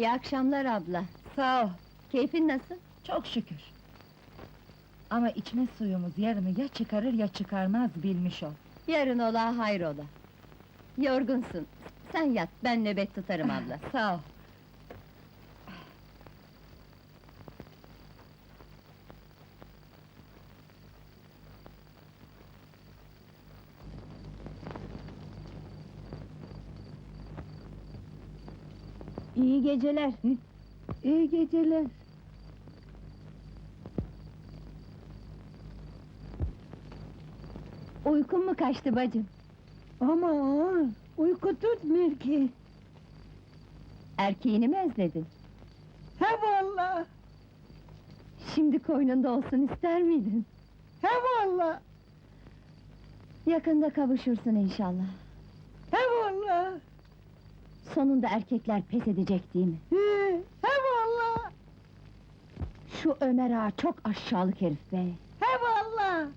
İyi akşamlar abla. Sağ ol, Keyfin nasıl? çok şükür. Ama içme suyumuz yarını ya çıkarır ya çıkarmaz bilmiş ol. Yarın ola hayrola. Yorgunsun. Sen yat, ben nöbet tutarım abla. Sağ ol. İyi geceler. İyi geceler. Uykun mu kaçtı bacım? Ama uyku tutmuyor ki. Erkeğini mi özledin? He valla, Şimdi koynunda olsun ister miydin? he valla, Yakında kavuşursun inşallah. Sonunda erkekler pes edecek değil mi? he, he valla, Şu Ömer ağa çok aşağılık herif be. he valla.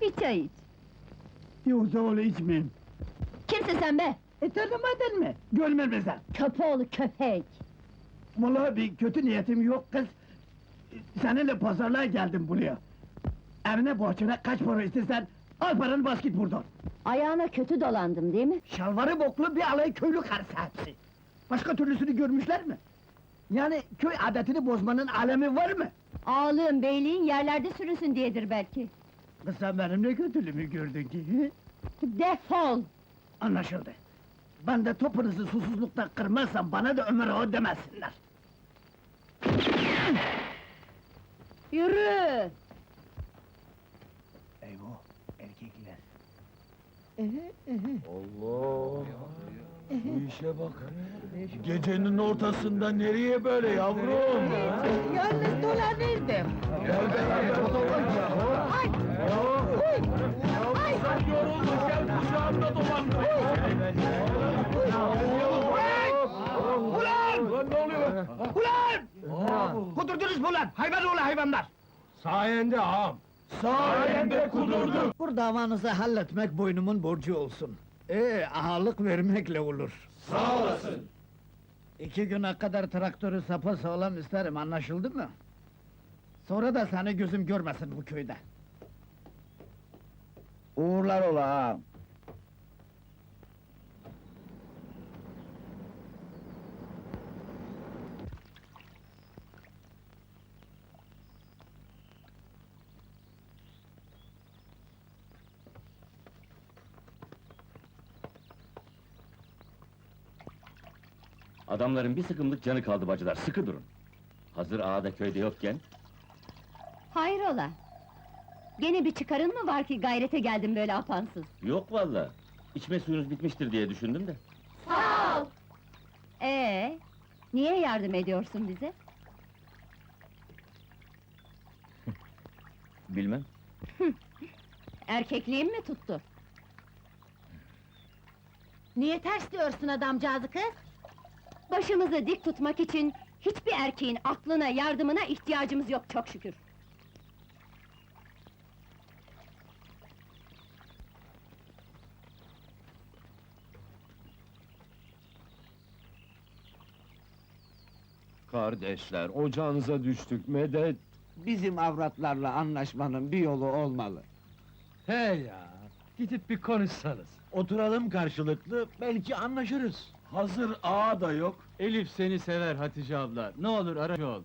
Bir çay iç. Yoksa öyle içmeyeyim. Kimsin sen be? E tanımadın mı? Görmem sen? Köpoğlu köpek! Vallahi bir kötü niyetim yok kız. Seninle pazarlığa geldim buraya. Evine bahçene kaç para istersen al paranı bas git buradan. Ayağına kötü dolandım değil mi? Şalvarı boklu bir alay köylü karısı hepsi. Başka türlüsünü görmüşler mi? Yani köy adetini bozmanın alemi var mı? Ağlığın, beyliğin yerlerde sürünsün diyedir belki. Kız sen benim ne kötülüğümü gördün ki? Defol! Anlaşıldı. Ben de topunuzu susuzlukta kırmazsam bana da Ömer Ağa demesinler. Yürü! Eyvah, erkekler. Allah! Bu işe bak! Gecenin ortasında nereye böyle yavrum? Yalnız dolanırdım. Gel beraber ya! Ay! Ay! Sen yoruldun, gel kucağımda dolan! Ulan! Ulan ne oluyor? Ulan! Kudurdunuz mu ulan? Hayvan oğlu hayvanlar! Sayende ağam! Sayende kudurduk! Bu davanızı halletmek boynumun borcu olsun. Ee, ahalık vermekle olur. Sağ olasın! İki güne kadar traktörü sapa sağlam isterim, anlaşıldı mı? Sonra da seni gözüm görmesin bu köyde. Uğurlar ola ha! Adamların bir sıkımlık canı kaldı bacılar, sıkı durun. Hazır ağa da köyde yokken, Hayrola? Gene bir çıkarın mı var ki gayrete geldim böyle apansız? yok valla. İçme suyunuz bitmiştir diye düşündüm de. Sağ ol! Ee, niye yardım ediyorsun bize? Bilmem. Erkekliğin mi tuttu? Niye ters diyorsun adamcağızı kız? Başımızı dik tutmak için hiçbir erkeğin aklına, yardımına ihtiyacımız yok çok şükür. Kardeşler, ocağınıza düştük, medet! Bizim avratlarla anlaşmanın bir yolu olmalı. He ya! Gidip bir konuşsanız. Oturalım karşılıklı, belki anlaşırız. Hazır ağa da yok. Elif seni sever Hatice abla. Ne olur aracı ol.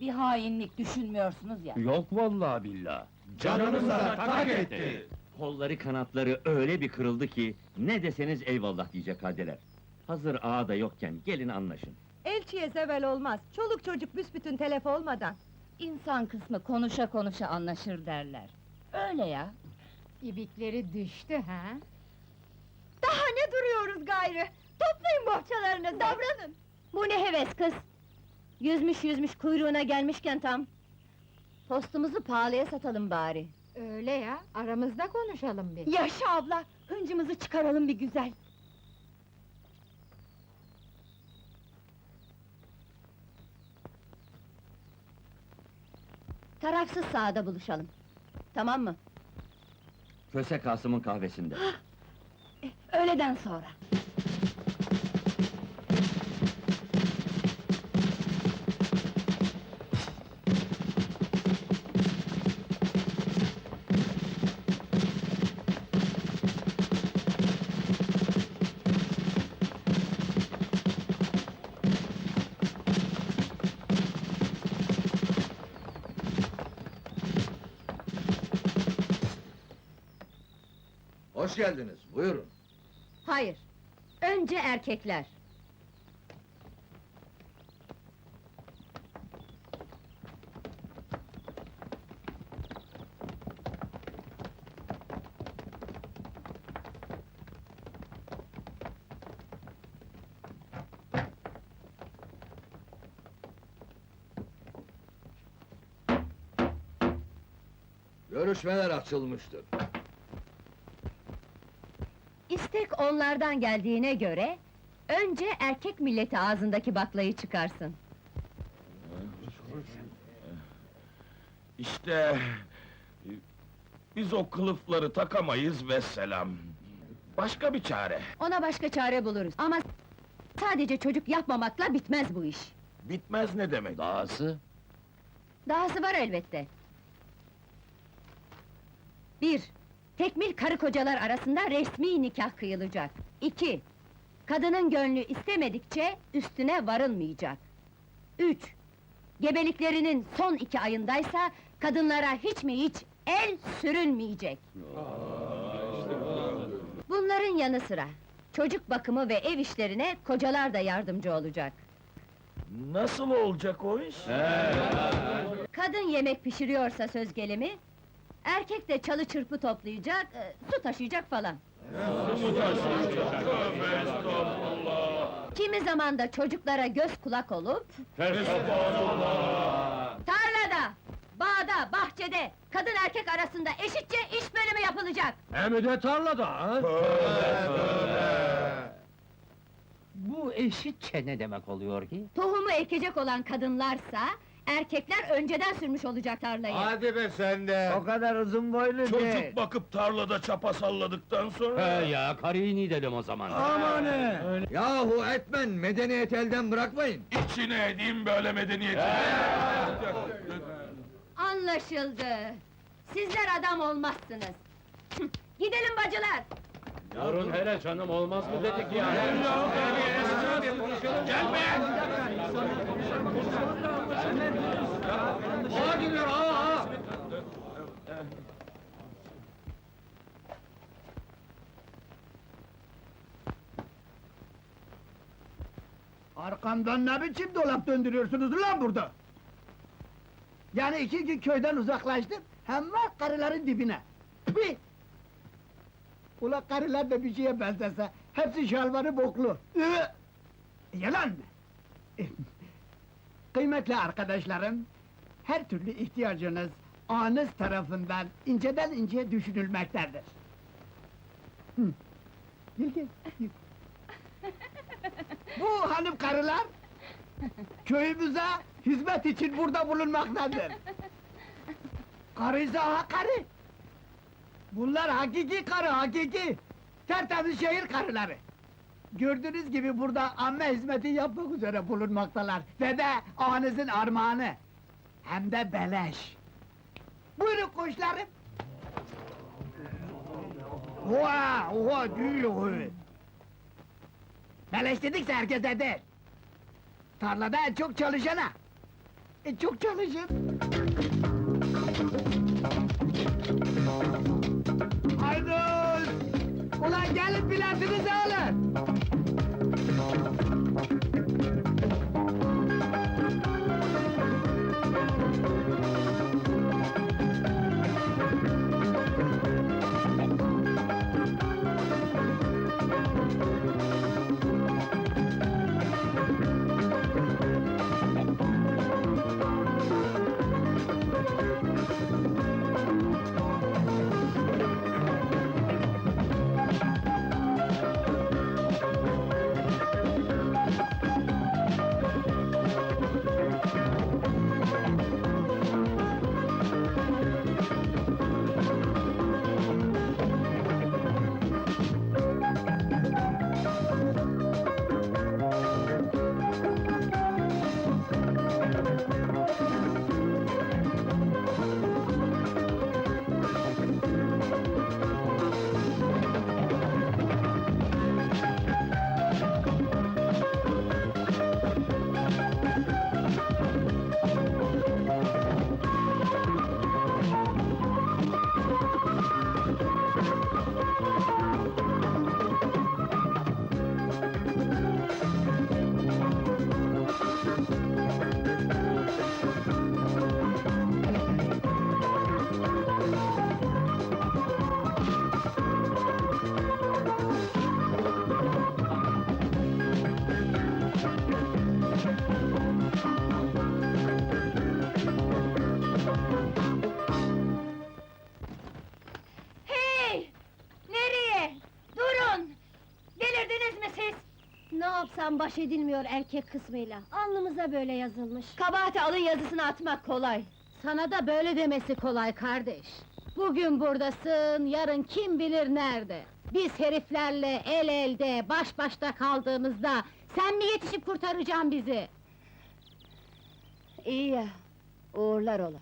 Bir hainlik düşünmüyorsunuz ya. Yok vallahi billah. Canımıza tak etti! Kolları kanatları öyle bir kırıldı ki, ne deseniz eyvallah diyecek haldeler. Hazır ağa da yokken, gelin anlaşın. Elçiye zevel olmaz. Çoluk çocuk büsbütün telef olmadan. İnsan kısmı konuşa konuşa anlaşır derler. Öyle ya. İbikleri düştü ha? Daha ne duruyoruz gayrı? Toplayın bohçalarınızı, davranın! Bu ne heves kız? Yüzmüş yüzmüş kuyruğuna gelmişken tam. Postumuzu pahalıya satalım bari. Öyle ya, aramızda konuşalım bir. Yaşa abla, hıncımızı çıkaralım bir güzel. Tarafsız sahada buluşalım. Tamam mı? Köse Kasım'ın kahvesinde. Öğleden sonra. Hoş geldiniz, buyurun. Hayır. Önce erkekler. Görüşmeler açılmıştır. İstek onlardan geldiğine göre... ...önce erkek milleti ağzındaki baklayı çıkarsın. İşte... Biz o kılıfları takamayız ve selam. Başka bir çare. Ona başka çare buluruz ama... ...sadece çocuk yapmamakla bitmez bu iş. Bitmez ne demek? Dahası? Dahası var elbette. Bir, tekmil karı kocalar arasında resmi nikah kıyılacak. İki, kadının gönlü istemedikçe üstüne varılmayacak. Üç, gebeliklerinin son iki ayındaysa kadınlara hiç mi hiç el sürülmeyecek. Bunların yanı sıra çocuk bakımı ve ev işlerine kocalar da yardımcı olacak. Nasıl olacak o iş? Kadın yemek pişiriyorsa söz gelimi, erkek de çalı çırpı toplayacak, e, su taşıyacak falan. Kimi zaman da çocuklara göz kulak olup... Tarlada, bağda, bahçede, kadın erkek arasında eşitçe iş bölümü yapılacak. Hem de tarlada ha? Bu eşitçe ne demek oluyor ki? Tohumu ekecek olan kadınlarsa, erkekler önceden sürmüş olacak tarlayı. Hadi be sen de! O kadar uzun boylu değil. Çocuk bakıp tarlada çapa salladıktan sonra... ya, karıyı nidelim o zaman. Aman ne! Yahu etmen, medeniyet elden bırakmayın! İçine edeyim böyle medeniyeti. Anlaşıldı. Sizler adam olmazsınız. Gidelim bacılar. Yarın hele canım olmaz mı dedik ya? Arkamdan ne biçim dolap döndürüyorsunuz lan burada? Yani iki gün köyden uzaklaştım, hem var karıların dibine. Bir! Ula karılar da bir şeye benzese, hepsi şalvarı boklu. Yalan mı? Kıymetli arkadaşlarım, her türlü ihtiyacınız anız tarafından inceden inceye düşünülmektedir. Hı. Gel gel. Bu hanım karılar köyümüze hizmet için burada bulunmaktadır. Karıysa ha karı. Bunlar hakiki karı, hakiki. Tertemiz şehir karıları. Gördüğünüz gibi burada amme hizmeti yapmak üzere bulunmaktalar. Ve de ağanızın armağanı. Hem de beleş. Buyurun koçlarım. Oha, oha, değil o. Beleş dedikse herkese değil. Tarlada çok çalışana. E çok çalışın. Haydi! Ulan gelin biletinizi alın! Yapsam baş edilmiyor erkek kısmıyla. Alnımıza böyle yazılmış. Kabahati alın yazısını atmak kolay. Sana da böyle demesi kolay kardeş. Bugün buradasın, yarın kim bilir nerede? Biz heriflerle el elde, baş başta kaldığımızda... ...sen mi yetişip kurtaracaksın bizi? İyi ya, uğurlar ola.